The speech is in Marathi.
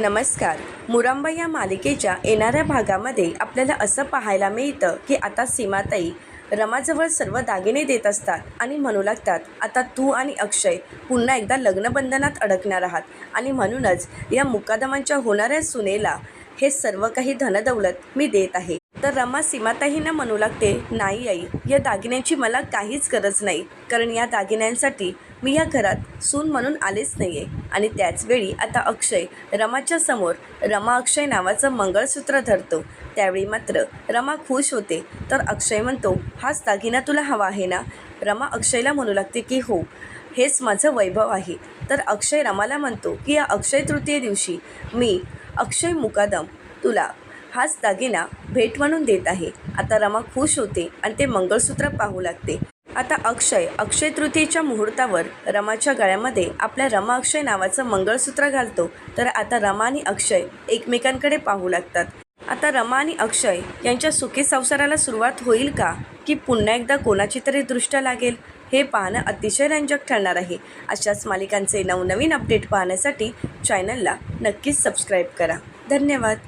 नमस्कार. मुरांबा या मालिकेच्या येणाऱ्या भागामध्ये आपल्याला असं पाहायला मिळतं की आता सीमाताई रमाजवळ सर्व दागिने देत असतात आणि म्हणू लागतात आता तू आणि अक्षय पुन्हा एकदा लग्नबंधनात अडकणार आहात. आणि म्हणूनच या मुकादमांच्या होणाऱ्या सुनेला हे सर्व काही धनदौलत मी देत आहे. तर रमा सीमाताईंना म्हणू लागते नाही आई या दागिन्यांची मला काहीच गरज नाही. कारण या दागिन्यांसाठी मी या घरात सून म्हणून आलेच नाही आहे आणि त्याचवेळी आता अक्षय रमाच्या समोर रमा अक्षय नावाचं मंगळसूत्र धरतो. त्यावेळी मात्र रमा खुश होते. तर अक्षय म्हणतो हाच दागिना तुला हवा आहे ना? रमा अक्षयला म्हणू लागते की हो हेच माझं वैभव आहे. तर अक्षय रमाला म्हणतो की या अक्षय तृतीये दिवशी मी अक्षय मुकादम तुला हाच दागिना भेट म्हणून देत आहे. आता रमा खुश होते आणि ते मंगळसूत्र पाहू लागते. आता अक्षय अक्षय तृतीयेच्या मुहूर्तावर रमाच्या गळ्यामध्ये आपल्या रमा अक्षय नावाचं मंगळसूत्र घालतो. तर आता रमा आणि अक्षय एकमेकांकडे पाहू लागतात. आता रमा आणि अक्षय यांच्या सुखी संसाराला सुरुवात होईल का? की पुन्हा एकदा कोणाची तरी दृष्ट्या लागेल? हे पाहणं अतिशय रंजक ठरणार आहे. अशाच मालिकांचे नवनवीन अपडेट पाहण्यासाठी चॅनलला नक्कीच सबस्क्राईब करा. धन्यवाद.